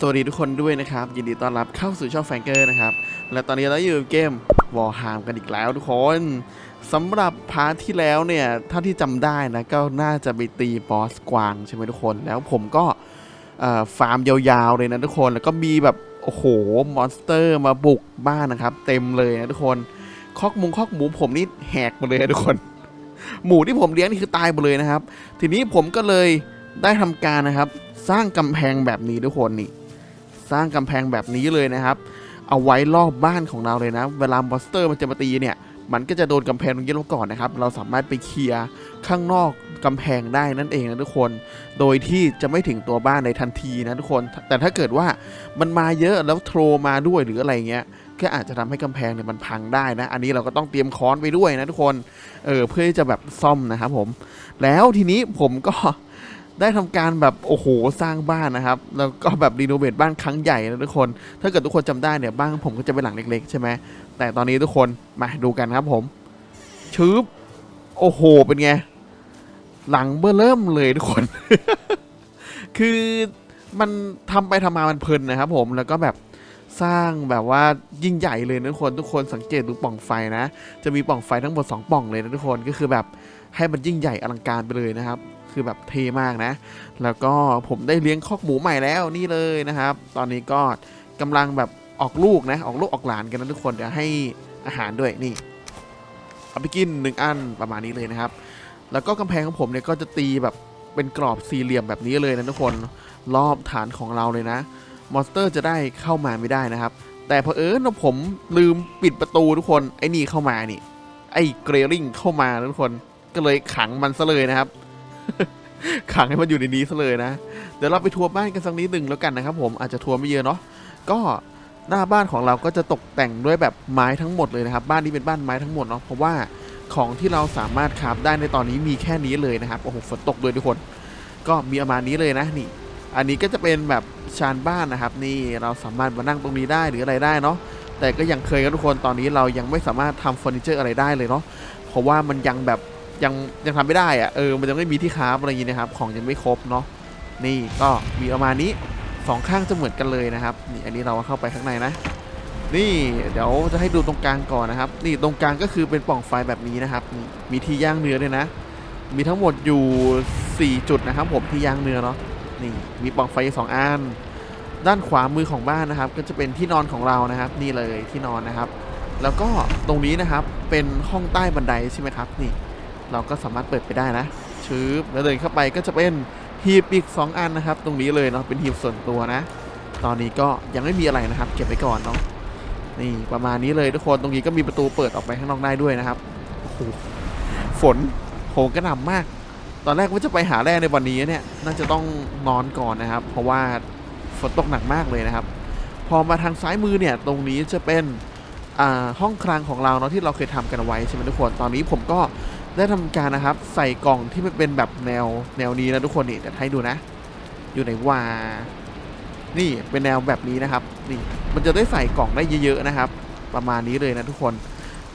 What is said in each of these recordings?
สวัสดีทุกคนด้วยนะครับ ยินดีต้อนรับเข้าสู่ช่องแฟงเกอร์นะครับ และตอนนี้เราอยู่เกมวอ r h ฮามกันอีกแล้วทุกคนสำหรับพาร์ทที่แล้วเนี่ยเท่าที่จำได้นะ ก็น่าจะไปตีบอสกวางใช่ไหมทุกคน แล้วผมก็ฟาร์มยาวๆเลยนะทุกคน แล้วก็มีแบบ โอ้โห มอนสเตอร์มาบุกบ้านนะครับ เต็มเลยนะทุกคน คอกมุงคอกหมูผมนี่แหกหมดเลยทุกคน หมูที่ผมเลี้ยงนี่คือตายหมดเลยนะครับ ทีนี้ผมก็เลยได้ทำการนะครับ สร้างกำแพงแบบนี้ทุกคนนี่ สร้างกำแพงแบบนี้เลยนะครับ เอาไว้รอบบ้านของเราเลยนะ เวลามอนสเตอร์มันจะมาตีเนี่ย มันก็จะโดนกำแพงตรงนี้เราก่อนนะครับ เราสามารถไปเคลียร์ข้างนอกกำแพงได้นั่นเองนะทุกคน โดยที่จะไม่ถึงตัวบ้านในทันทีนะทุกคน แต่ถ้าเกิดว่ามันมาเยอะแล้วโทรมาด้วยหรืออะไรเงี้ย ก็อาจจะทำให้กำแพงเนี่ยมันพังได้นะ อันนี้เราก็ต้องเตรียมค้อนไปด้วยนะทุกคน เออเพื่อที่จะแบบซ่อมนะครับผม แล้วทีนี้ผมก็ ได้ทำการแบบโอ้โหสร้างบ้านนะครับ แล้วก็แบบรีโนเวทบ้านครั้งใหญ่นะทุกคน ถ้าเกิดทุกคนจำได้เนี่ยบ้านของผมก็จะเป็นหลังเล็กๆใช่ไหมแต่ตอนนี้ทุกคนมาดูกันครับผมชืบโอ้โหเป็นไง หลังเบ้อเริ่มเลยทุกคน คือมันทำไปทำมามันเพลินนะครับ ผมแล้วก็แบบสร้างแบบว่ายิ่งใหญ่เลยนะทุกคนทุกคนสังเกตดูปล่องไฟนะ จะมีปล่องไฟทั้งหมด 2 ปล่องเลยนะทุกคนก็คือแบบให้มันยิ่งใหญ่อลังการไปเลยนะครับ คือแบบเท่มากนะ แล้วก็ผมได้เลี้ยงคอกหมูใหม่แล้วนี่เลยนะครับ ตอนนี้ก็กำลังแบบออกลูกนะ ออกลูกออกหลานกันนะทุกคนเดี๋ยวให้อาหารด้วยนี่เอาไปกินหนึ่งอันประมาณนี้เลยนะครับ แล้วก็กำแพงของผมเนี่ยก็จะตีแบบเป็นกรอบสี่เหลี่ยมแบบนี้เลยนะทุกคนรอบฐานของเราเลยนะ มอนสเตอร์จะได้เข้ามาไม่ได้นะครับ แต่เพอเอิญว่าผมลืมปิดประตูทุกคนไอ้นี่เข้ามานี่ไอ้เกรลิงเข้ามาทุกคนก็เลยขังมันซะเลยนะครับ ขังให้มันอยู่ในนี้ซะเลยนะ เดี๋ยวเราไปทัวร์บ้านกันสักนิดหนึ่งแล้วกันนะครับ ผมอาจจะทัวร์ไม่เยอะเนาะก็หน้าบ้านของเราก็จะตกแต่งด้วยแบบไม้ทั้งหมดเลยนะครับ บ้านนี้เป็นบ้านไม้ทั้งหมดเนาะเพราะว่าของที่เราสามารถคราฟได้ในตอนนี้มีแค่นี้เลยนะครับโอ้โหฝนตกด้วยทุกคน ก็มีประมาณนี้เลยนะนี่ อันนี้ก็จะเป็นแบบชานบ้านนะครับ นี่เราสามารถมานั่งตรงนี้ได้หรืออะไรได้เนาะแต่ก็ยังเคยกันทุกคนตอนนี้เรายังไม่สามารถทำเฟอร์นิเจอร์อะไรได้เลยเนาะเพราะว่ามันยังแบบ ยังยังทำไม่ได้อะเออมันยังไม่มีที่คราอะไรอย่างนี้นะครับ ของยังไม่ครบเนาะนี่ก็มีประมาณนี้สองข้างจะเหมือนกันเลยนะครับนี่อันนี้เราเข้าไปข้างในนะ นี่เดี๋ยวจะให้ดูตรงกลางก่อนนะครับ นี่ตรงกลางก็คือเป็นปล่องไฟแบบนี้นะครับ มีที่ย่างเนื้อด้วยนะ มีทั้งหมดอยู่ 4 จุดนะครับ ผมที่ย่างเนื้อเนาะนี่มีปล่องไฟสองอันด้านขวามือของบ้านนะครับ ก็จะเป็นที่นอนของเรานะครับ นี่เลยที่นอนนะครับ แล้วก็ตรงนี้นะครับเป็นห้องใต้บันไดใช่ไหมครับนี่ เราก็สามารถเปิดไปได้นะชืบแล้วเดินเข้าไปก็จะเป็นหีบอีก 2 อันนะครับ ตรงนี้เลยเนาะเป็นหีบส่วนตัวนะ ตอนนี้ก็ยังไม่มีอะไรนะครับ เก็บไว้ก่อนเนาะนี่ประมาณนี้เลยทุกคนตรงนี้ก็มีประตูเปิดออกไปข้างนอกได้ด้วยนะครับโอ้โหฝนโหกระหน่ำมาก ตอนแรกว่าจะไปหาแร่ในวันนี้เนี่ยน่าจะต้องนอนก่อนนะครับ เพราะว่าฝนตกหนักมากเลยนะครับ พอมาทางซ้ายมือเนี่ยตรงนี้จะเป็นห้องคลังของเราเนาะที่เราเคยทำกันไว้ใช่ไหมทุกคนตอนนี้ผมก็ ได้ทำการนะครับ ใส่กล่องที่มันเป็นแบบแนวแนวนี้นะทุกคนนี่เดี๋ยวให้ดูนะ อยู่ไหนว่านี่เป็นแนวแบบนี้นะครับ นี่มันจะได้ใส่กล่องได้เยอะๆนะครับ ประมาณนี้เลยนะทุกคน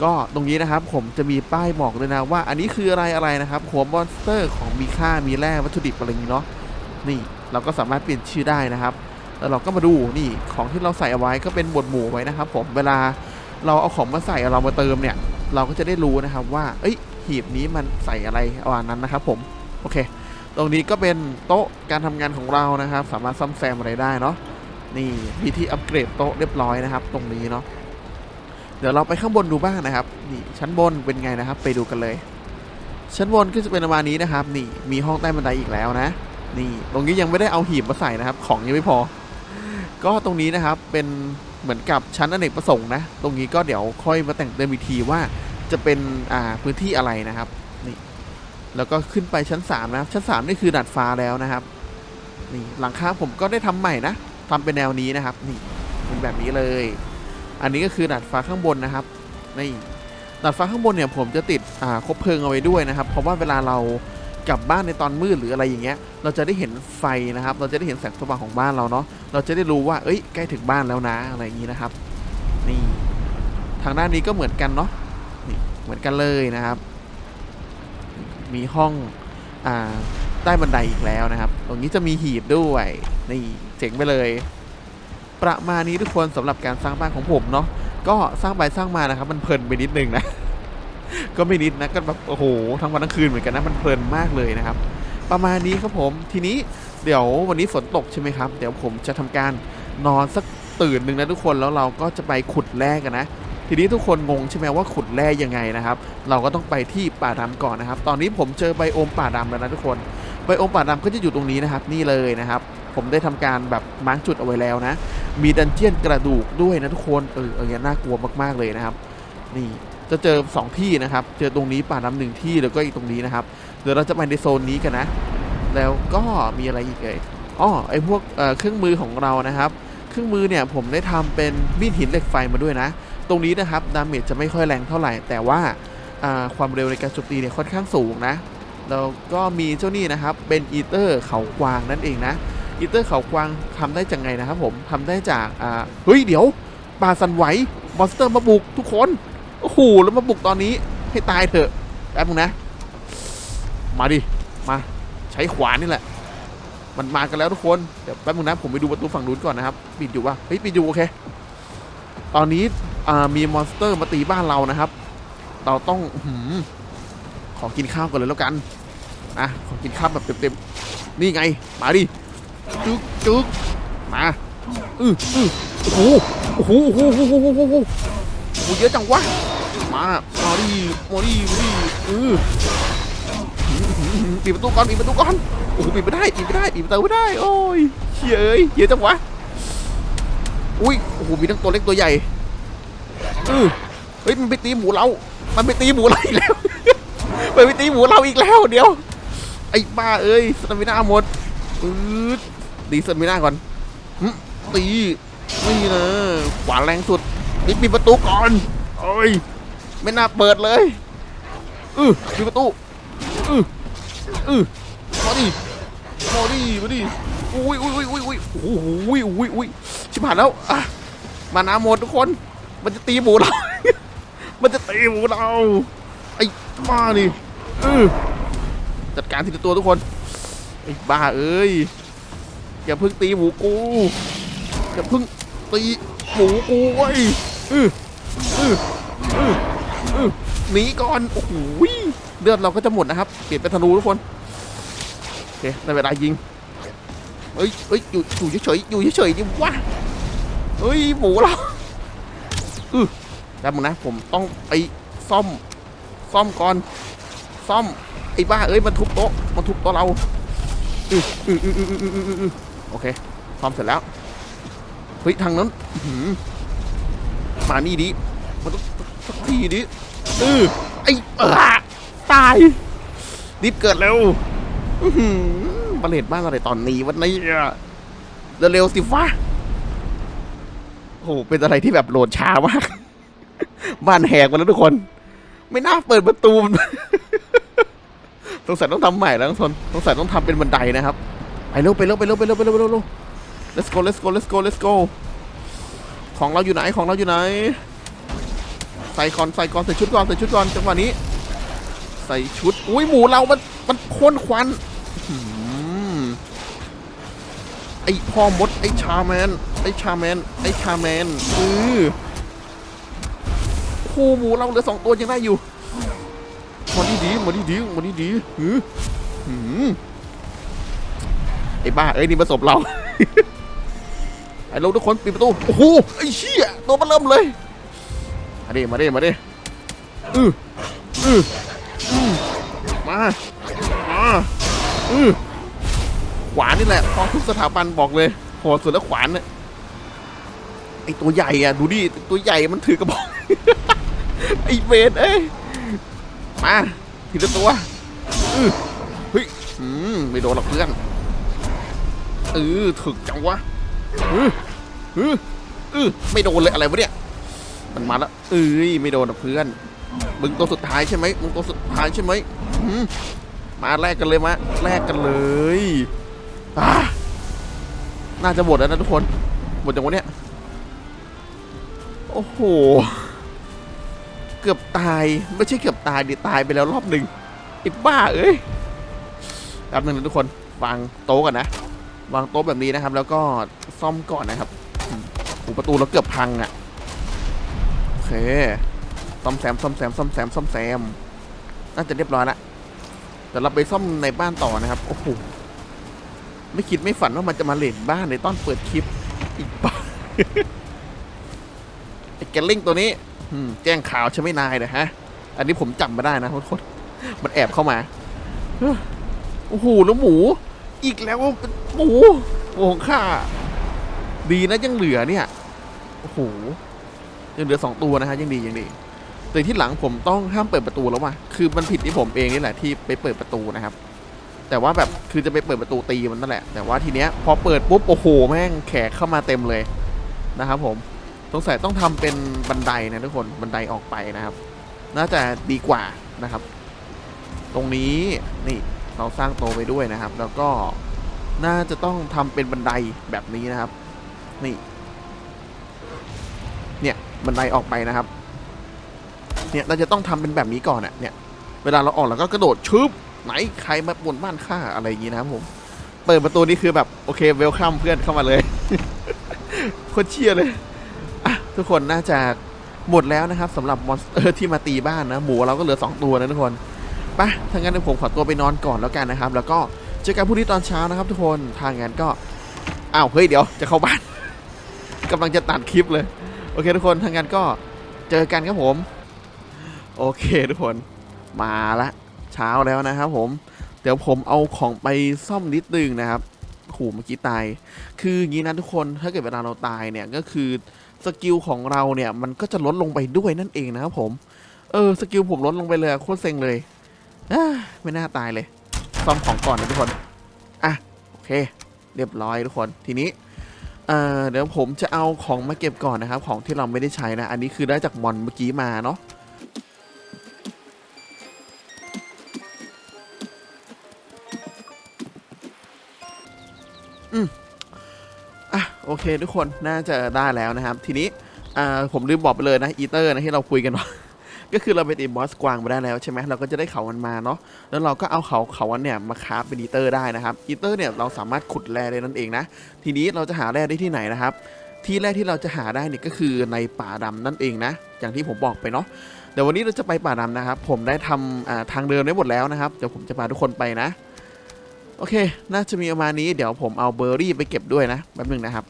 ก็ตรงนี้นะครับผมจะมีป้ายบอกเลยนะว่า อันนี้คืออะไรอะไรนะครับหัวมอนสเตอร์ของมีค่ามีแร่วัตถุดิบอะไรอย่างนี้เนาะนี่เราก็สามารถเปลี่ยนชื่อได้นะครับ แล้วเราก็มาดูนี่ของที่เราใส่เอาไว้ก็เป็นบทหมู่ไว้นะครับ ผมเวลาเราเอาของมาใส่เรามาเติมเนี่ย เราก็จะได้รู้นะครับว่า เอ้ย หีบนี้มันใส่อะไรประมาณนั้นนะครับผมโอเค ตรงนี้ก็เป็นโต๊ะการทำงานของเรานะครับ สามารถซ่อมแซมอะไรได้เนาะนี่มีที่อัปเกรดโต๊ะเรียบร้อยนะครับ ตรงนี้เนาะเดี๋ยวเราไปข้างบนดูบ้างนะครับนี่ชั้นบนเป็นไงนะครับ ไปดูกันเลย ชั้นบนก็จะเป็นประมาณนี้นะครับ นี่มีห้องใต้บันไดอีกแล้วนะ นี่ ตรงนี้ยังไม่ได้เอาหีบมาใส่นะครับ ของยังไม่พอ ก็ตรงนี้นะครับเป็นเหมือนกับชั้นอเนกประสงค์นะ ตรงนี้ก็เดี๋ยวค่อยมาแต่งเติมอีกทีว่า จะเป็นอ่าพื้นที่อะไรนะครับนี่แล้วก็ขึ้นไปชั้น3นะครับชั้น 3 นี่คือดาดฟ้าแล้วนะครับนี่หลังคาผมก็ได้ทำใหม่นะทำเป็นแนวนี้นะครับนี่เป็นแบบนี้เลย อันนี้ก็คือดาดฟ้าข้างบนนะครับนี่ดาดฟ้าข้างบนเนี่ยผมจะติดอ่าคบเพลิงเอาไว้ด้วยนะครับ เพราะว่าเวลาเรากลับบ้านในตอนมืดหรืออะไรอย่างเงี้ย เราจะได้เห็นไฟนะครับ เราจะได้เห็นแสงสว่างของบ้านเราเนาะ เราจะได้รู้ว่า เอ้ย ใกล้ถึงบ้านแล้วนะ อะไรอย่างงี้นะครับ นี่ ทางด้านนี้ก็เหมือนกันเนาะ เหมือนกันเลยนะครับ มีห้องอ่าใต้บันไดอีกแล้วนะครับ ตรงนี้จะมีหีบด้วยนี่เจ๋งไปเลย ประมาณนี้ทุกคนสำหรับการสร้างบ้านของผมเนาะก็สร้างไปสร้างมานะครับ มันเพลินไปนิดนึงนะ ก็ไม่นิดนะก็แบบโอ้โหทั้งวันทั้งคืนเหมือนกันนะมันเพลินมากเลยนะครับ ประมาณนี้ครับผมทีนี้เดี๋ยววันนี้ฝนตกใช่ไหมครับ เดี๋ยวผมจะทำการนอนสักตื่นหนึ่งนะทุกคนแล้วเราก็จะไปขุดแร่กันนะ ทีนี้ทุกคนงงใช่ไหมว่าขุดแร่ยังไงนะครับ เราก็ต้องไปที่ป่าดำก่อนนะครับ ตอนนี้ผมเจอไบโอมป่าดำแล้วนะทุกคนไบโอมป่าดำก็จะอยู่ตรงนี้นะครับ นี่เลยนะครับ ผมได้ทำการแบบมาร์กจุดเอาไว้แล้วนะ มีดันเจียนกระดูกด้วยนะทุกคนเออเออเนี่ยน่ากลัวมากๆเลยนะครับ นี่จะเจอสองที่นะครับ เจอตรงนี้ป่าดำหนึ่งที่แล้วก็อีกตรงนี้นะครับ เดี๋ยวเราจะไปในโซนนี้กันนะ แล้วก็มีอะไรอีกเอ่ยอ๋อไอพวกเเครื่องมือของเรานะครับ เครื่องมือเนี่ยผมได้ทำเป็นมีดหินเหล็กไฟมาด้วยนะ ตรงนี้นะครับดาเมจจะไม่ค่อยแรงเท่าไหร่ แต่ว่าความเร็วในการโจมตีเนี่ยค่อนข้างสูงนะแล้วก็มีเจ้านี่นะครับเป็นอีเตอร์เขากวางนั่นเองนะอีเตอร์เขากวางทำได้จากไงนะครับผมทำได้จากอ่าเฮ้ยเดี๋ยวปลาสันไหวมอนสเตอร์มาบุกทุกคนโอ้โหแล้วมาบุกตอนนี้ให้ตายเถอะแป๊บนึงนะ มาดิมาใช้ขวานนี่แหละ มันมากันแล้วทุกคนเดี๋ยวแป๊บนึงนะผมไปดูประตูฝั่งนู้นก่อนนะครับปิดอยู่ป่ะเฮ้ยปิดอยู่โอเคตอนนี้ มีมอนสเตอร์มาตีบ้านเรานะครับ เราต้องอื้อหือขอกินข้าวก่อนเลยแล้วกันอะขอกินข้าวแบบเต็มๆนี่ไง มาดิจึ๊กจึ๊กมาอืออือโอ้โหโอ้โหโอ้โหโอ้โหโอ้โหโอ้โหเยอะจังวะมามาดิมาดิมาดิเออปิดประตูก่อนปิดประตูก่อนโอ้โหปิดไม่ได้ปิดไม่ได้ปิดประตูไม่ได้โอ้ยเยอ้ยเยอะจังวะอุ้ยโอ้โหมีทั้งตัวเล็กตัวใหญ่ อือเฮ้ยมันไปตีหมูเรา มันไปตีหมูเราอีกแล้วมันไปตีหมูเราอีกแล้ว เดี๋ยว ไอ้บ้าเอ้ยสตามิน่าหมดอืดดีสตามิน่าก่อนตีนี่นะขวาแรงสุดนี่ปิดประตูก่อนโอ้ยไม่น่าเปิดเลยอือปิดประตูอืออือมาดิมาดิมาดิอุ้ยอุ้ยอุ้ยอุ้ยอุ้ยโอ้โหอุ้ยอุ้ยอุ้ยชิบหายแล้วอะมาน้ำหมดทุกคน มันจะตีหมูเรา มันจะตีหมูเรา ไอ้บ้านี่เออจัดการทีละตัวทุกคน ไอ้บ้าเอ้ย อย่าเพิ่งตีหมูกู อย่าเพิ่งตีหมูกูเว้เออเออเออเออหนีก่อน โอ้โหเลือดเราก็จะหมดนะครับ เปลี่ยนเป็นธนูทุกคนโอเคได้เวลายิงเฮ้ยเฮ้ยอยู่อยู่เฉยๆอยู่เฉยๆดิวะเฮ้ยหมูเรา เออแล้วมึงนะ ผมต้องไปซ่อม ซ่อมก่อน ซ่อม ไอ้บ้า เอ้ย มันทุบโต๊ะ มันทุบโต๊ะเรา อืออืออืออืออืออืออือโอเค ซ่อมเสร็จแล้ว เฮ้ย ทางนั้นหือมานี่ดิ มันต้องสักทีดิเออไอ้เออตายรีบเกิดเร็วอื้อหือบาเลตบ้านอะไรตอนนี้วันนี้เร็วๆสิฟ้า โอ้โหเป็นอะไรที่แบบโหลดช้ามาก บ้านแหกมาแล้วทุกคน ไม่น่าเปิดประตูสงสัยต้องทำใหม่แล้วทุกคนสงสัยต้องทำเป็นบันไดนะครับ ไปเร็วไปเร็วไปเร็วไปเร็วไปเร็วไปเร็ว let's go let's go let's go let's go ของเราอยู่ไหนของเราอยู่ไหน ใส่คอนใส่ก่อนใส่ชุดก่อนใส่ชุดก่อนจังหวะนี้ ใส่ชุด อุ้ยหมูเรา มันมันพ่นควันไอพ่อมดไอชาแมน ไอชาแมน ไอชาแมน อือคู่หมูเราเหลือสองตัวยังได้อยู่มาดีดีมาดีดีมาดีดีหือหือไอ้บ้า เอ้ยนี่มาสบเรา ไอ้เราทุกคนปิดประตู โอ้โห ไอ้เชี่ยตัวมันเริ่มเลย มาดิ มาดิ มาดิ อืออืออือมา มาอือขวานนี่แหละพอทุกสถาบันบอกเลยโหดสุดแล้วขวานเนี่ย ตัวใหญ่อะดูดิตัวใหญ่มันถือกระบอกไอเวทเอ้ยมาทีละตัวอื้อเฮ้ยอืมไม่โดนหรอกเพื่อนเออถึกจังวะเออเออเออไม่โดนเลยอะไรวะเนี่ยมันมาแล้วเอ้ยไม่โดนหรอกเพื่อนมึงตัวสุดท้ายใช่ไหมมึงตัวสุดท้ายใช่ไหมมาแลกกันเลยมาแลกกันเลยอ่าน่าจะหมดแล้วนะทุกคนหมดจังวะเนี่ย โอ้โห เกือบตายไม่ใช่เกือบตายดิตายไปแล้วรอบหนึ่งไอ้บ้าเอ้ยแป๊บนึงนะทุกคนวางโต๊ะก่อนนะ วางโต๊ะแบบนี้นะครับ แล้วก็ซ่อมก่อนนะครับหูประตูเราเกือบพังอะ่ะโอเคซ่อมแซมซ่อมแซมซ่อมแซมซ่อมแซมน่าจะเรียบร้อยละเดี๋ยวเราไปซ่อมในบ้านต่อนะครับโอ้โหไม่คิดไม่ฝันว่ามันจะมาเลนบ้านในตอนเปิดคลิปอีกบ้า อ้แกลลิงตัวนี้อืมแจ้งข่าวใช่ไหมนายนะฮะ อันนี้ผมจำไม่ได้นะทุกคนมันแอบเข้ามาเฮ้ยโอ้โหแล้วหมู อีกแล้วหมูหมูของข้าดีนะยังเหลือเนี่ยโอ้โหยังเหลือสองตัวนะฮะยังดียังดี แต่ที่หลังผมต้องห้ามเปิดประตูแล้วว่ะคือมันผิดที่ผมเองนี่แหละที่ไปเปิดประตูนะครับ แต่ว่าแบบคือจะไปเปิดประตูตีมันนั่นแหละ แต่ว่าทีเนี้ยพอเปิดปุ๊บโอ้โหแม่งแขกเข้ามาเต็มเลยนะครับผม สงสัยต้องทำเป็นบันไดนะทุกคนบันไดออกไปนะครับ น่าจะดีกว่านะครับ ตรงนี้นี่เราสร้างโตไปด้วยนะครับ แล้วก็น่าจะต้องทำเป็นบันไดแบบนี้นะครับ นี่ เนี่ยบันไดออกไปนะครับ เนี่ยเราจะต้องทำเป็นแบบนี้ก่อนอะเนี่ยเวลาเราออกเราก็กระโดดชึบไหนใครมาบนบ้านข้าอะไรอย่างงี้นะครับผมเปิดประตูนี่คือแบบโอเคเวลคัมเพื่อนเข้ามาเลยโคตรเชียเลย ทุกคนน่าจะหมดแล้วนะครับสำหรับมอนสเตอร์ที่มาตีบ้านนะ หมูเราก็เหลือ 2 ตัวนะทุกคนไปถ้างั้นผมขอตัวไปนอนก่อนแล้วกันนะครับ แล้วก็เจอกันพรุ่งนี้ตอนเช้านะครับ ทุกคนทางงานก็อ้าวเฮ้ยเดี๋ยวจะเข้าบ้านกำลังจะตัดคลิปเลย โอเค ทุกคนทางงานก็เจอกันครับผม โอเคทุกคนมาละเช้าแล้วนะครับผม เดี๋ยวผมเอาของไปซ่อมนิดนึงนะครับโหเมื่อกี้ตาย คืออย่างนี้นะทุกคนถ้าเกิดเวลาเราตายเนี่ยก็คือ สกิลของเราเนี่ยมันก็จะลดลงไปด้วยนั่นเองนะครับผม เออสกิลผมลดลงไปเลยโคตรเซ็งเลยอไม่น่าตายเลยซ่อมของก่อนนะทุกคน อะ โอเค เรียบร้อยทุกคนทีนี้เอ่อเดี๋ยวผมจะเอาของมาเก็บก่อนนะครับ ของที่เราไม่ได้ใช้นะ อันนี้คือได้จากมอนเมื่อกี้มาเนาะอืม โอเคทุกคนน่าจะได้แล้วนะครับ ทีนี้ผมลืมบอกไปเลยนะอีเตอร์นะที่เราคุยกันว่าก็คือเราไปตีบอสกวางมาได้แล้วใช่ไหมเราก็จะได้เขามันมาเนาะแล้วเราก็เอาเขาเขาอันเนี่ยมาคราฟเป็นอีเตอร์ได้นะครับอีเตอร์เนี่ยเราสามารถขุดแร่ได้นั่นเองนะทีนี้เราจะหาแร่ได้ที่ไหนนะครับ ที่แรกที่เราจะหาได้เนี่ยก็คือในป่าดำนั่นเองนะ อย่างที่ผมบอกไปเนาะเดี๋ยววันนี้เราจะไปป่าดำนะครับ ผมได้ทำทางเดินไว้หมดแล้วนะครับเดี๋ยวผมจะพาทุกคนไปนะ โอเค น่าจะมีประมาณนี้ เดี๋ยวผมเอาเบอร์รี่ไปเก็บด้วยนะ แป๊บหนึงนะครับ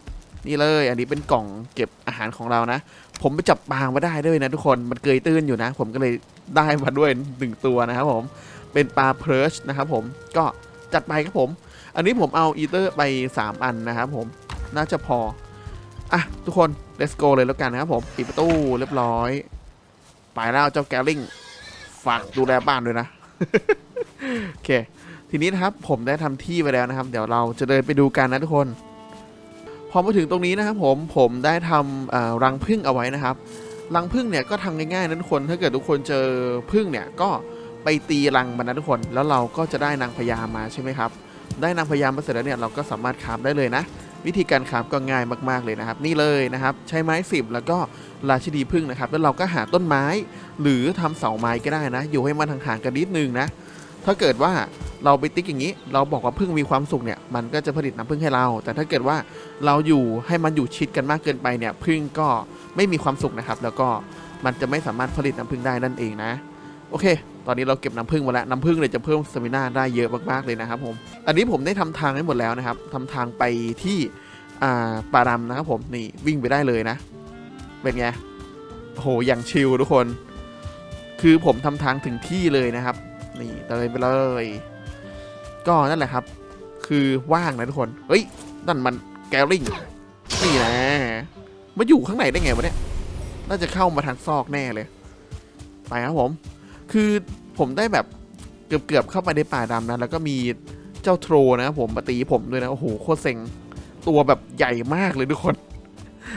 นี่เลย อันนี้เป็นกล่องเก็บอาหารของเรานะ ผมไปจับปลามาได้ด้วยนะทุกคน มันเกยตื้นอยู่นะ ผมก็เลยได้มาด้วยหนึ่งตัวนะครับผม เป็นปลาเพลิชนะครับผม ก็จัดไปครับผม อันนี้ผมเอาอีเตอร์ไป 3 อันนะครับผม น่าจะพอ อะทุกคน let's go เลยแล้วกันนะครับผมปิดประตูเรียบร้อย ไปแล้วเจ้าแกลลิงฝากดูแลบ้านด้วยนะ โอเค ทีนี้นะครับผมได้ทำที่ไว้แล้วนะครับ เดี๋ยวเราจะเดินไปดูกันนะทุกคน พอมาถึงตรงนี้นะครับผมผมได้ทำรังผึ้งเอาไว้นะครับ รังผึ้งเนี่ยก็ทำง่ายๆนะทุกคน ถ้าเกิดทุกคนเจอผึ้งเนี่ยก็ไปตีรังมันนะทุกคน แล้วเราก็จะได้นางพญามาใช่ไหมครับ ได้นางพญามาเสร็จแล้วเนี่ยเราก็สามารถคาฟได้เลยนะ วิธีการคาฟก็ง่ายมากๆเลยนะครับ นี่เลยนะครับ ใช้ไม้สิบแล้วก็ราชินีผึ้งนะครับ แล้วเราก็หาต้นไม้ หรือทำเสาไม้ก็ได้นะ อยู่ให้มันห่างๆกันนิดนึงนะ ถ้าเกิดว่าเราไปติ๊กอย่างนี้ เราบอกว่าผึ้งมีความสุขเนี่ยมันก็จะผลิตน้ำผึ้งให้เรา แต่ถ้าเกิดว่าเราอยู่ให้มันอยู่ชิดกันมากเกินไปเนี่ยผึ้งก็ไม่มีความสุขนะครับ แล้วก็มันจะไม่สามารถผลิตน้ำผึ้งได้นั่นเองนะ โอเค ตอนนี้เราเก็บน้ำผึ้งมาแล้วน้ำผึ้งเลยจะเพิ่มสมิน่าได้เยอะมากๆเลยนะครับผม อันนี้ผมได้ทำทางให้หมดแล้วนะครับทำทางไปที่อ่าป่าดำนะครับผมนี่วิ่งไปได้เลยนะ เป็นไงโอ้โหอย่างชิลทุกคน คือผมทำทางถึงที่เลยนะครับ นี่เดินไปเลย ก็นั่นแหละครับ คือว่างนะทุกคน เฮ้ย นั่นมันแกลลิงนี่นะมาอยู่ข้างในได้ไงวะเนี่ย น่าจะเข้ามาทางซอกแน่เลย ไปครับผม คือผมได้แบบเกือบเกือบๆเข้าไปในป่าดำนะ แล้วก็มีเจ้าโทรนะครับผมมาตีผมด้วยนะ โอ้โห โคตรเซ็ง ตัวแบบใหญ่มากเลยทุกคน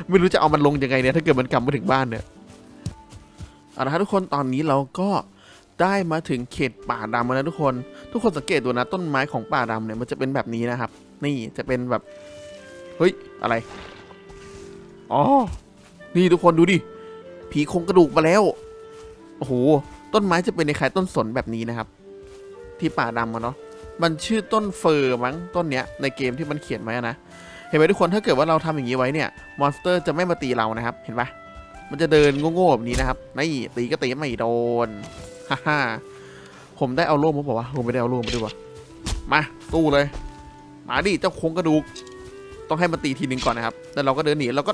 ไม่รู้จะเอามันลงยังไงเนี่ย ถ้าเกิดมันกลับมาถึงบ้านเนี่ย เอาละครับทุกคน ตอนนี้เราก็ ได้มาถึงเขตป่าดำแล้วทุกคน ทุกคนสังเกตดูนะต้นไม้ของป่าดำเนี่ยมันจะเป็นแบบนี้นะครับ นี่จะเป็นแบบ เฮ้ย อะไรอ๋อนี่ทุกคนดูดิ ผีโครงกระดูกมาแล้ว โอ้โห ต้นไม้จะเป็นในคล้ายต้นสนแบบนี้นะครับ ที่ป่าดำอะเนาะ มันชื่อต้นเฟอร์มั้งต้นเนี้ยในเกมที่มันเขียนไว้นะ เห็นไหมทุกคนถ้าเกิดว่าเราทำอย่างนี้ไว้เนี่ย มอนสเตอร์จะไม่มาตีเรานะครับ เห็นปะมันจะเดินโง่ๆแบบนี้นะครับ นี่ตีก็ตีไม่โดน ฮ่าฮ่าผมได้เอาโล่มาบอกว่าผมไม่ได้เอาโล่มาด้วยวะมาสู้เลย มาดิเจ้าโครงกระดูก ต้องให้มันตีทีหนึ่งก่อนนะครับ แล้วเราก็เดินหนีเราก็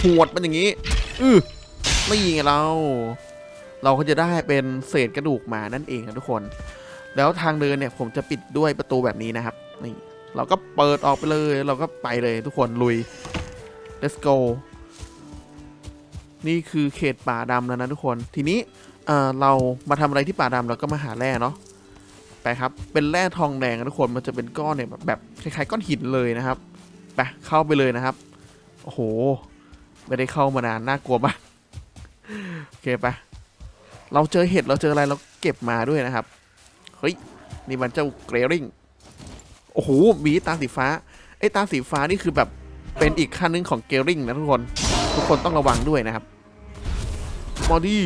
หวดมันอย่างนี้ อือไม่ยิงเรา เราก็จะได้เป็นเศษกระดูกมานั่นเองนะทุกคน แล้วทางเดินเนี่ยผมจะปิดด้วยประตูแบบนี้นะครับ นี่เราก็เปิดออกไปเลย เราก็ไปเลยทุกคนลุย let's go นี่คือเขตป่าดำแล้วนะทุกคน ทีนี้ เอ่อเรามาทำอะไรที่ป่าดำเราก็มาหาแร่เนาะไปครับ เป็นแร่ทองแดงทุกคนมันจะเป็นก้อนเนี่ยแบบแบบคล้ายๆก้อนหินเลยนะครับไปเข้าไปเลยนะครับโอ้โห ไม่ได้เข้ามานานน่ากลัวมากโอเคไปเราเจอเห็ดเราเจออะไรเราเก็บมาด้วยนะครับเฮ้ยนี่มันเจ้าเกรริงโอ้โหมีตาสีฟ้าไอ้ตาสีฟ้านี่คือแบบเป็นอีกขั้นหนึงของเกลริงนะทุกคน ทุกคนต้องระวังด้วยนะครับมาดี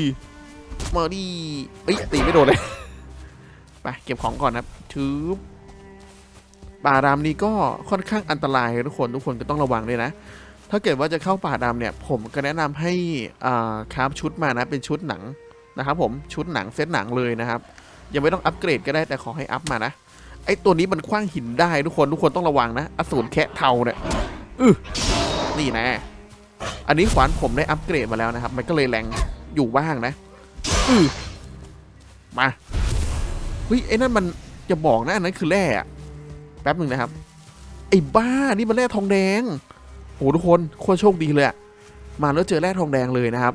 มาดีเอ้ยตีไม่โดนเลย ไปเก็บของก่อนนะครับชืบป่าดำนี้ก็ค่อนข้างอันตรายทุกคนทุกคนก็ต้องระวังด้วยนะ ถ้าเกิดว่าจะเข้าป่าดำเนี่ย ผมก็แนะนำให้อ่าคราฟชุดมานะเป็นชุดหนังนะครับผมชุดหนังเซตหนังเลยนะครับ ยังไม่ต้องอัปเกรดก็ได้แต่ขอให้อัพมานะไอตัวนี้มันคว้างหินได้ทุกคนทุกคนต้องระวังนะอสูรแคะเทาเนี่ยอือนี่นะ อันนี้ขวานผมได้อัปเกรดมาแล้วนะครับ มันก็เลยแรงอยู่บ้างนะ อือมาเฮ้ยไอ้นั่นมันจะบอกนะอันนั้นคือแร่แป๊บหนึ่งนะครับ ไอ้บ้านี่มันแร่ทองแดงโหทุกคนโคตรโชคดีเลยอะมาแล้วเจอแร่ทองแดงเลยนะครับ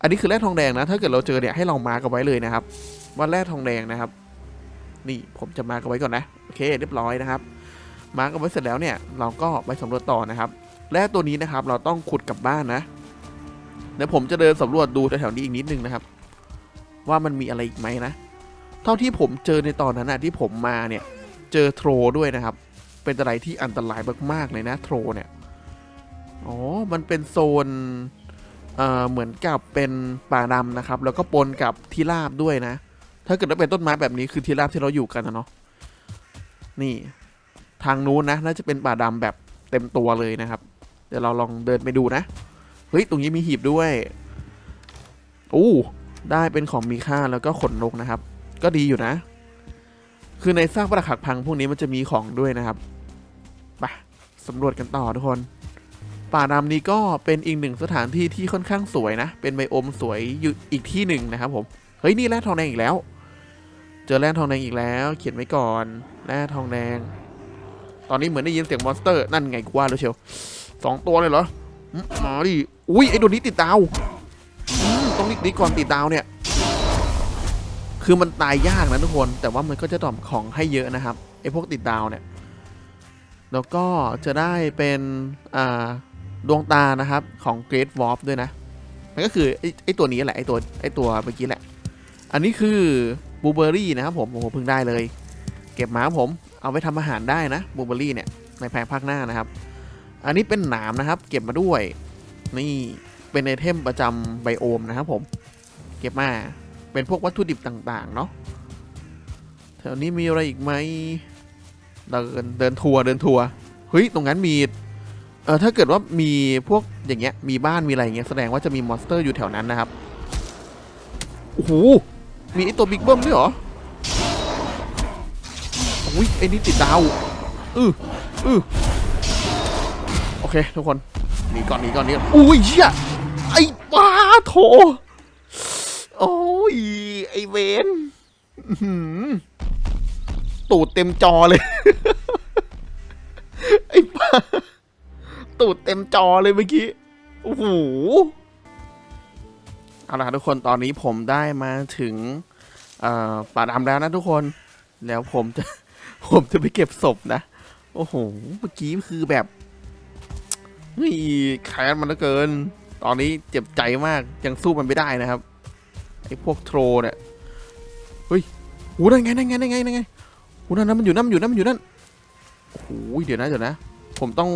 อันนี้คือแร่ทองแดงนะ ถ้าเกิดเราเจอเนี่ยให้เรามาร์กเอาไว้เลยนะครับ ว่าแร่ทองแดงนะครับ นี่ผมจะมาร์กเอาไว้ก่อนนะโอเคเรียบร้อยนะครับ มาร์กเอาไว้เสร็จแล้วเนี่ย เราก็ไปสำรวจต่อนะครับแร่ตัวนี้นะครับ เราต้องขุดกลับบ้านนะเดี๋ยวผมจะเดินสำรวจดูแถวๆนี้อีกนิดนึงนะครับ ว่ามันมีอะไรอีกไหมนะ เท่าที่ผมเจอในตอนนั้นนะที่ผมมาเนี่ย เจอโทรด้วยนะครับ เป็นอะไรที่อันตรายมากๆเลยนะโทรเนี่ยอ๋อ มันเป็นโซนเอ่อเหมือนกับเป็นป่าดำนะครับ แล้วก็ปนกับที่ราบด้วยนะ ถ้าเกิดว่าเป็นต้นไม้แบบนี้คือที่ราบที่เราอยู่กันนะเนาะนี่ทางนู้นนะน่าจะเป็นป่าดำแบบเต็มตัวเลยนะครับ เดี๋ยวเราลองเดินไปดูนะ เฮ้ย ตรงนี้มีหีบด้วยอู้ ได้เป็นของมีค่าแล้วก็ขนนกนะครับ ก็ดีอยู่นะ คือในซากปรักหักพังพวกนี้มันจะมีของด้วยนะครับไปสำรวจกันต่อทุกคน ป่าดำนี้ก็เป็นอีกหนึ่งสถานที่ที่ค่อนข้างสวยนะ เป็นไบโอมสวยอยู่อีกที่หนึ่งนะครับผมเฮ้ยนี่แร่ทองแดงอีกแล้ว เจอแร่ทองแดงอีกแล้ว เขียนไว้ก่อนแร่ทองแดง ตอนนี้เหมือนได้ยินเสียงมอนสเตอร์ นั่นไงกูว่าแล้วเชียวสองตัวเลยเหรออืมาดิอุ้ยไอตัวนี้ติดดาว นี้ก่อนติดดาวเนี่ย คือมันตายยากนะทุกคน แต่ว่ามันก็จะตอมของให้เยอะนะครับไอพวกติดดาวเนี่ย แล้วก็จะได้เป็นอ่าดวงตานะครับของ Great w a r p ด้วยนะ มันก็คือไอไอตัวนี้แหละไอตัวไอตัวเมื่อกี้แหละ อันนี้คือบูเบอรี่นะครับผมโอ้โหเพิ่งได้เลย เก็บมาผมเอาไปทำอาหารได้นะบูเบอรี่เนี่ยในแพงภาคหน้านะครับ อันนี้เป็นหนามนะครับ เก็บมาด้วย นี่ เป็นไอเทมประจำไบโอมนะครับผม เก็บมาเป็นพวกวัตถุดิบต่างๆ เนาะแถวนี้มีอะไรอีกไหมเดินเดินทัวร์เดินทัวร์เฮ้ย ตรงนั้นมีเออถ้าเกิดว่ามีพวกอย่างเงี้ยมีบ้านมีอะไรอย่างเงี้ยแสดงว่าจะมีมอนสเตอร์อยู่แถวนั้นนะครับโอ้โหมีไอตัวบิ๊กเบิ้มด้วยเหรออุ้ยไอ้นี่ติดดาวอืออือโอเค ทุกคนหนีก่อนหนีก่อนหนีก่อนอุ้ยเชี่ย ไอ้าโถ โอ้ย ไอเวนตูดเต็มจอเลย ไอ้บ้าตูดเต็มจอเลยเมื่อกี้ โอ้โห เอาละครับทุกคนตอนนี้ผมได้มาถึงป่าดำแล้วนะทุกคน แล้วผมจะ ผมจะไปเก็บศพนะ โอ้โห เมื่อกี้คือแบบเฮ้ยแค้นมันเหลือเกิน ตอนนี้เจ็บใจมากยังสู้มันไม่ได้นะครับไอ้พวกโทรเนี่ยเฮ้ยหูนั่นไงนั่นไงนั่นไงนั่นไงหูนั่นนั่นมันอยู่นั่นมันอยู่นั่นมันอยู่นั่นโอ้โหเดี๋ยวนะเดี๋ยวนะ ผมต้อง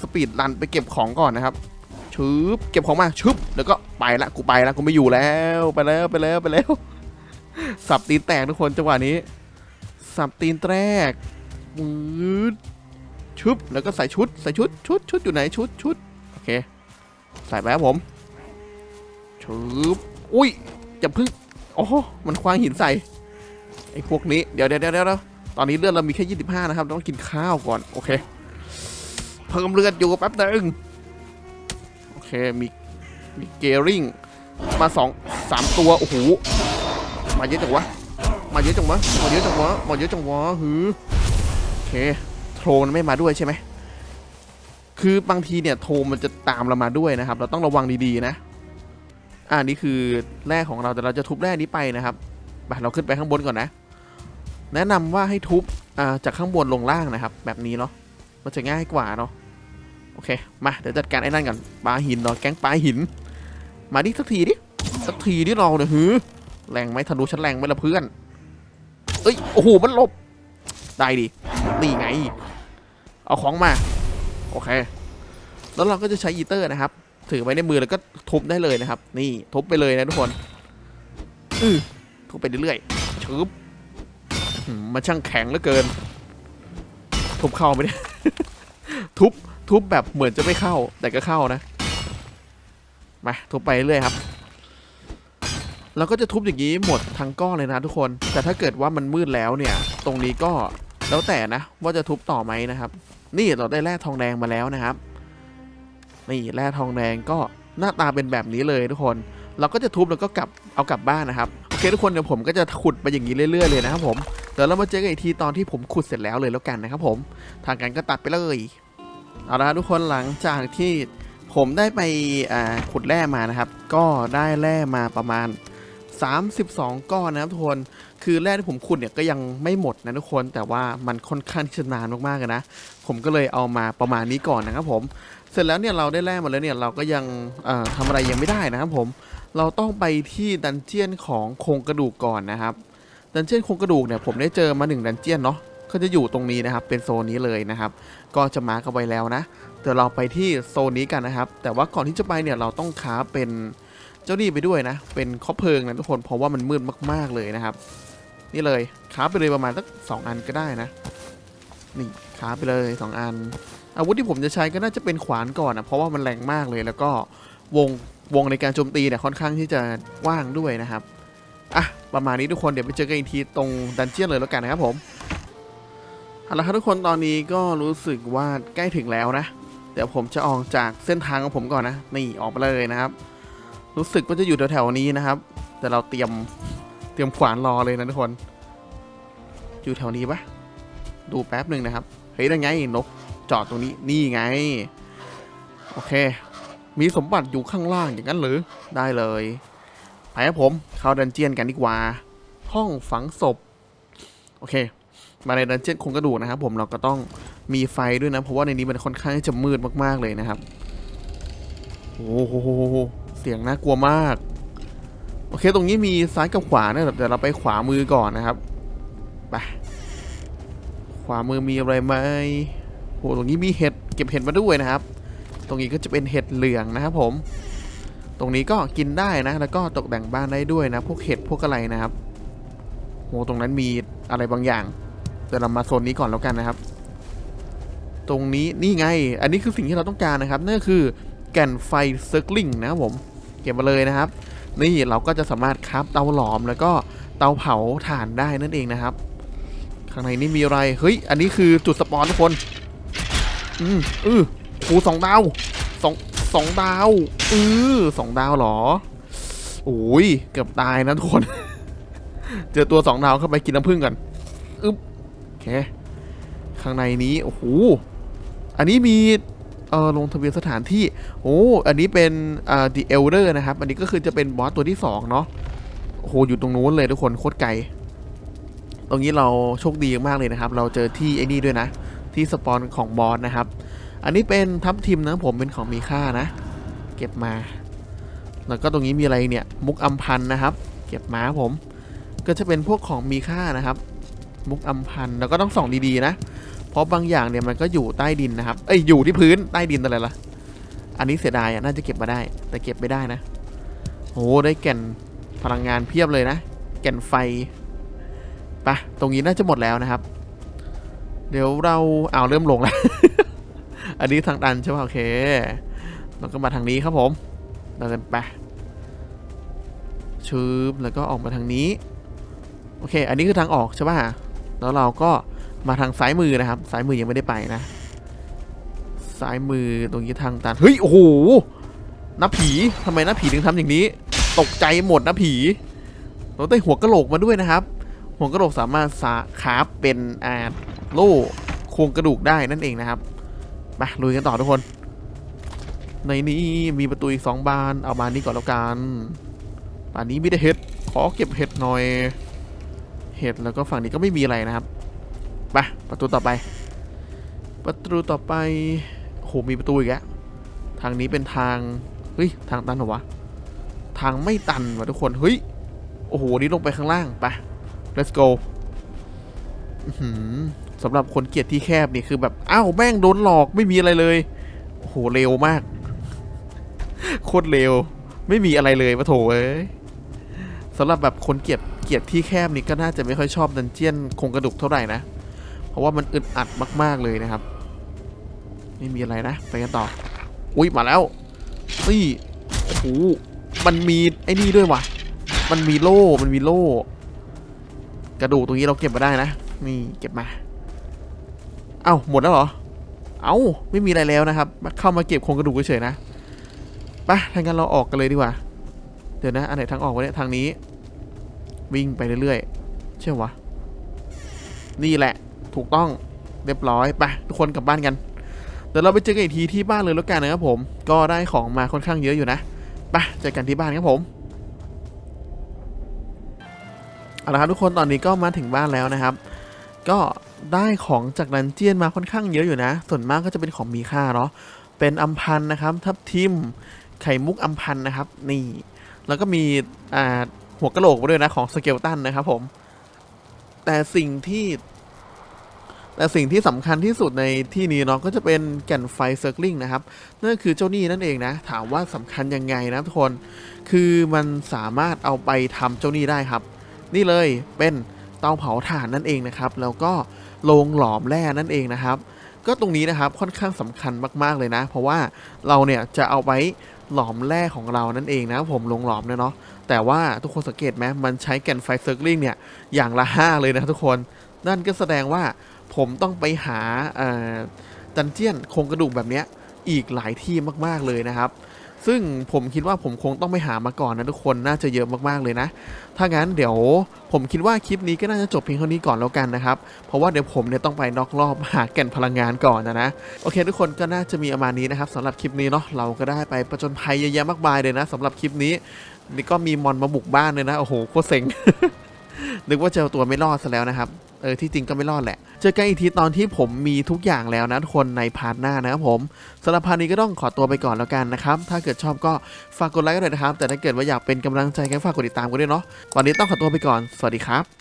สปีดรันไปเก็บของก่อนนะครับชึบเก็บของมาชึบแล้วก็ไปละกูไปละกูไม่อยู่แล้วไปแล้วไปแล้วไปแล้วสับตีนแตกทุกคนจังหวะนี้ สับตีนแตกมืดชุบแล้วก็ใส่ชุดใส่ชุดชุดชุดอยู่ไหนชุดชุดโอเค ใส่ไปครับผมชุบอุ้ยจะพึ่งโอ้โหมันคว้างหินใส่ไอ้พวกนี้เดี๋ยวเดี๋ยวเดี๋ยวเดี๋ยวตอนนี้เลือดเรามีแค่ 25 นะครับ ต้องกินข้าวก่อน โอเค เพิ่มเลือดอยู่แป๊บนึงโอเค มี มีเกริงมาสองสามตัว โอ้โห มาเยอะจังวะ มาเยอะจังวะ มาเยอะจังวะ มาเยอะจังวะหือโอเค โทรนไม่มาด้วยใช่ไหม คือบางทีเนี่ยโทรมันจะตามเรามาด้วยนะครับ เราต้องระวังดีๆนะ อ่านี่คือแร่ของเราแต่เราจะทุบแร่นี้ไปนะครับไปเราขึ้นไปข้างบนก่อนนะ แนะนำว่าให้ทุบอ่าจากข้างบนลงล่างนะครับ แบบนี้เนาะมันจะง่ายกว่าเนาะโอเคมาเดี๋ยวจัดการไอ้นั่นก่อนปลาหินเนาะแก๊งปลาหิน มาดิสักทีดิสักทีดิเราเนี่ยหือแรงไหมธนูฉันแรงไหมล่ะเพื่อนเอ้ยโอ้โหมันหลบได้ดินี่ไง เอาของมา โอเค แล้วเราก็จะใช้อีเตอร์นะครับ ถือไว้ในมือแล้วก็ทุบได้เลยนะครับ นี่ทุบไปเลยนะทุกคนอือทุบไปเรื่อยๆชึบหืมมันช่างแข็งเหลือเกิน ทุบเข้าไม่ได้ ทุบทุบแบบเหมือนจะไม่เข้า แต่ก็เข้านะ มาทุบไปเรื่อยครับเราก็จะทุบอย่างนี้หมดทั้งก้อนเลยนะทุกคน แต่ถ้าเกิดว่ามันมืดแล้วเนี่ย ตรงนี้ก็แล้วแต่นะ ว่าจะทุบต่อไหมนะครับ นี่เราได้แร่ทองแดงมาแล้วนะครับ นี่แร่ทองแดงก็หน้าตาเป็นแบบนี้เลยทุกคน เราก็จะทุบแล้วก็กลับเอากลับบ้านนะครับโอเคทุกคนเดี๋ยวผมก็จะขุดไปอย่างนี้เรื่อยๆเลยนะครับผมเดี๋ยวเรามาเจอกันอีกทีตอนที่ผมขุดเสร็จแล้วเลยแล้วกันนะครับผมทางการก็ตัดไปเลยเอาละทุกคนหลังจากที่ผมได้ไปขุดแร่มานะครับ ก็ได้แร่มาประมาณ 32 ก้อนนะครับทุกคน คือแร่ที่ผมขุดเนี่ยก็ยังไม่หมดนะทุกคน แต่ว่ามันค่อนข้างที่จะนานมากๆเลยนะ ผมก็เลยเอามาประมาณนี้ก่อนนะครับผม เสร็จแล้วเนี่ยเราได้แร่มาแล้วเนี่ยเราก็ยังเอ่อทำอะไรยังไม่ได้นะครับผม เราต้องไปที่ดันเจียนของโครงกระดูกก่อนนะครับ ดันเจียนโครงกระดูกเนี่ยผมได้เจอมาหนึ่งดันเจียนเนาะ ก็จะอยู่ตรงนี้นะครับ เป็นโซนนี้เลยนะครับ ก็จะมากเอาไว้แล้วนะ เดี๋ยวเราไปที่โซนนี้กันนะครับ แต่ว่าก่อนที่จะไปเนี่ยเราต้องค้าเป็นเจ้านี่ไปด้วยนะ เป็นคบเพลิงนะทุกคน เพราะว่ามันมืดมากๆเลยนะครับ นี่เลยค้าไปเลยประมาณสักสองอันก็ได้นะ นี่ค้าไปเลยสองอัน อาวุธที่ผมจะใช้ก็น่าจะเป็นขวานก่อนนะเพราะว่ามันแรงมากเลย แล้วก็วงวงในการโจมตีเนี่ยค่อนข้างที่จะว้างด้วยนะครับอะประมาณนี้ทุกคนเดี๋ยวไปเจอกันอีกทีตรงดันเจียนเลยแล้วกันนะครับผมเอาละครับทุกคนตอนนี้ก็รู้สึกว่าใกล้ถึงแล้วนะ เดี๋ยวผมจะออกจากเส้นทางของผมก่อนนะ นี่ออกไปเลยนะครับ รู้สึกว่าจะอยู่แถวๆนี้นะครับ แต่เราเตรียม ตรียมขวานรอเลยนะทุกคน อยู่แถวนี้ปะดูแป๊บหนึ่งนะครับ เฮ้ยนั่นไงนกจอดตรงนี้นี่ไง โอเค มีสมบัติอยู่ข้างล่างอย่างนั้นหรือได้เลยไปครับผมเข้าดันเจียนกันดีกว่า ห้องฝังศพ โอเค มาในดันเจียนโครงกระดูกนะครับผมเราก็ต้องมีไฟด้วยนะ เพราะว่าในนี้มันค่อนข้างจะมืดมากๆเลยนะครับโอ้โหเสียงน่ากลัวมาก โอเค ตรงนี้มีซ้ายกับขวานะเดี๋ยวเราไปขวามือก่อนนะครับ ไป ขวามือมีอะไรไหมโห ตรงนี้มีเห็ด เก็บเห็ดมาด้วยนะครับ ตรงนี้ก็จะเป็นเห็ดเหลืองนะครับผม ตรงนี้ก็กินได้นะ แล้วก็ตกแต่งบ้านได้ด้วยนะ พวกเห็ดพวกอะไรนะครับ โห ตรงนั้นมีอะไรบางอย่างเดี๋ยวเรามาโซนนี้ก่อนแล้วกันนะครับ ตรงนี้นี่ไง อันนี้คือสิ่งที่เราต้องการนะครับนั่นก็คือแก่นไฟเซิร์กลิงนะครับผม เก็บมาเลยนะครับ นี่เราก็จะสามารถคราฟเตาหลอมแล้วก็เตาเผาถ่านได้นั่นเองนะครับ ข้างในนี่มีอะไรเฮ้ยอันนี้คือจุดสปอนทุกคน อืมอือครูสองดาวสองสองดาวอือสองดาวเหรอโอ้ยเกือบตายนะทุกคน เจอตัวสองดาวเข้าไปกินน้ำผึ้งก่อนอึ๊บโอเคข้างในนี้โอ้โหอันนี้มี เออลงทะเบียนสถานที่โอ้อันนี้เป็นอ่า The Elder นะครับ อันนี้ก็คือจะเป็นบอสตัวที่สองเนาะโอ้โหอยู่ตรงนู้นเลยทุกคนโคตรไกล ตรงนี้เราโชคดีมากเลยนะครับ เราเจอที่ไอ้นี่ด้วยนะ ที่สปอนของบอสนะครับ อันนี้เป็นทับทิมนะผมเป็นของมีค่านะ เก็บมา แล้วก็ตรงนี้มีอะไรเนี่ย มุกอัมพันนะครับ เก็บมาผม ก็จะเป็นพวกของมีค่านะครับ มุกอัมพันแล้วก็ต้องส่องดีๆนะ เพราะบางอย่างเนี่ยมันก็อยู่ใต้ดินนะครับ เอ้ยอยู่ที่พื้นใต้ดินอะไรล่ะ อันนี้เสียดายอะน่าจะเก็บมาได้ แต่เก็บไม่ได้นะโอ้ได้แก่นพลังงานเพียบเลยนะ แก่นไฟไปะตรงนี้น่าจะหมดแล้วนะครับ เดี๋ยวเราเอาวเริ่มลงแล้ว อันนี้ทางตันใช่ป่ะโอเคแล้วก็มาทางนี้ครับผมเดินไปชืบแล้วก็ออกมาทางนี้ โอเค อันนี้คือทางออกใช่ป่ะแล้วเราก็ มาทางซ้ายมือนะครับซ้ายมือยังไม่ได้ไปนะซ้ายมือตรงนี้ทางตันเฮ้ยโอ้โหน้าผีทำไมน้าผีถึงทำอย่างนี้ ตกใจหมดนะผีเราได้หัวกะโหลกมาด้วยนะครับ หัวกะโหลกสามารถสาคาบเป็นอาโล่โครงกระดูกได้นั่นเองนะครับไปลุยกันต่อทุกคน ในนี้มีประตูอีกสองบานเอาบานนี้ก่อนแล้วกันบานนี้มีแต่เห็ดขอเก็บเห็ดหน่อย เห็ดแล้วก็ฝั่งนี้ก็ไม่มีอะไรนะครับ ไปประตูต่อไป ประตูต่อไปโอ้โหมีประตูอีกแล้วทางนี้เป็นทางเฮ้ยทางตันเหรอวะทางไม่ตันว่ะทุกคนเฮ้ยโอ้โหนี่ลงไปข้างล่างไป let's go สำหรับคนเกียดที่แคบนี่คือแบบอ้าวแม่งโดนหลอกไม่มีอะไรเลยโอ้โหเร็วมากโคตรเร็วไม่มีอะไรเลยปะโถเอ้ยสำหรับแบบคนเกียดเกียดที่แคบนี่ก็น่าจะไม่ค่อยชอบดันเจียนโครงกระดูกเท่าไหร่นะ ราะว่ามันอึดอัดมาก ๆเลยนะครับ ไม่มีอะไรนะไปกันต่อ อุ้ยมาแล้วนี่โอ้โหมันมีไอ้นี่ด้วยว่ะ มันมีโล่ มันมีโล่ กระดูกตรงนี้เราเก็บมาได้นะ นี่เก็บมา เอ้าหมดแล้วเหรอ เอ้าไม่มีอะไรแล้วนะครับมาเข้ามาเก็บโครงกระดูกเฉยๆนะไปทางกันเราออกกันเลยดีกว่า เดี๋ยวนะ อันไหนทางออกวะเนี่ยทางนี้ วิ่งไปเรื่อยๆ เชื่อวะ นี่แหละ ถูกต้องเรียบร้อยไปทุกคนกลับบ้านกันเดี๋ยวเราไปเจอกันอีกทีที่บ้านเลยแล้วกันนะครับผม ก็ได้ของมาค่อนข้างเยอะอยู่นะไปเจอกันที่บ้านครับผมเอาละครับทุกคนตอนนี้ก็มาถึงบ้านแล้วนะครับ ก็ได้ของจากดันเจียนมาค่อนข้างเยอะอยู่นะ ส่วนมากก็จะเป็นของมีค่าเนาะเป็นอัมพันนะครับ ทับทิมไข่มุกอัมพันนะครับ นี่ แล้วก็มีอ่าหัวกะโหลกมาด้วยนะของสเกลตันนะครับผม แต่สิ่งที่ แต่สิ่งที่สำคัญที่สุดในที่นี้เนาะก็จะเป็นแก่นไฟเซอร์กลิงนะครับนั่นคือเจ้านี่นั่นเองนะ ถามว่าสำคัญยังไงนะทุกคน คือมันสามารถเอาไปทำเจ้านี่ได้ครับ นี่เลยเป็นเตาเผาถ่านนั่นเองนะครับ แล้วก็โรงหลอมแร่นั่นเองนะครับ ก็ตรงนี้นะครับค่อนข้างสำคัญมากๆเลยนะ เพราะว่าเราเนี่ยจะเอาไว้หลอมแร่ของเรานั่นเองนะผมลงหลอมเนี่ยเนาะแต่ว่าทุกคนสังเกตไหมมันใช้แก่นไฟเซอร์กลิงเนี่ยอย่างละ 5 เลยนะทุกคน นั่นก็แสดงว่า ผมต้องไปหาดันเจียนโครงกระดูกแบบนี้อีกหลายที่มากๆเลยนะครับ ซึ่งผมคิดว่าผมคงต้องไปหามาก่อนนะทุกคนน่าจะเยอะมากๆเลยนะ ถ้างั้นเดี๋ยวผมคิดว่าคลิปนี้ก็น่าจะจบเพียงเท่านี้ก่อนแล้วกันนะครับ เพราะว่าเดี๋ยวผมเนี่ยต้องไปนอกรอบหาแก่นพลังงานก่อนนะนะ โอเค ทุกคนก็น่าจะมีประมาณนี้นะครับสำหรับคลิปนี้เนาะเราก็ได้ไปประจนภัยเยอะแยะมากมายเลยนะสำหรับคลิปนี้นี่ก็มีมอนมาบุกบ้านเลยนะโอ้โหโคตรเซ็งนึกว่าจะเอตัวไม่รอดซะแล้วนะครับ เออที่จริงก็ไม่รอดแหละ เจอกันอีกทีตอนที่ผมมีทุกอย่างแล้วนะทุกคนในพาร์ทหน้านะครับผมสำหรับพาร์ทนี้ก็ต้องขอตัวไปก่อนแล้วกันนะครับ ถ้าเกิดชอบก็ฝากกดไลค์กันเลยนะครับ แต่ถ้าเกิดว่าอยากเป็นกำลังใจก็ฝากกดติดตามกันด้วยเนาะวันนี้ต้องขอตัวไปก่อนสวัสดีครับ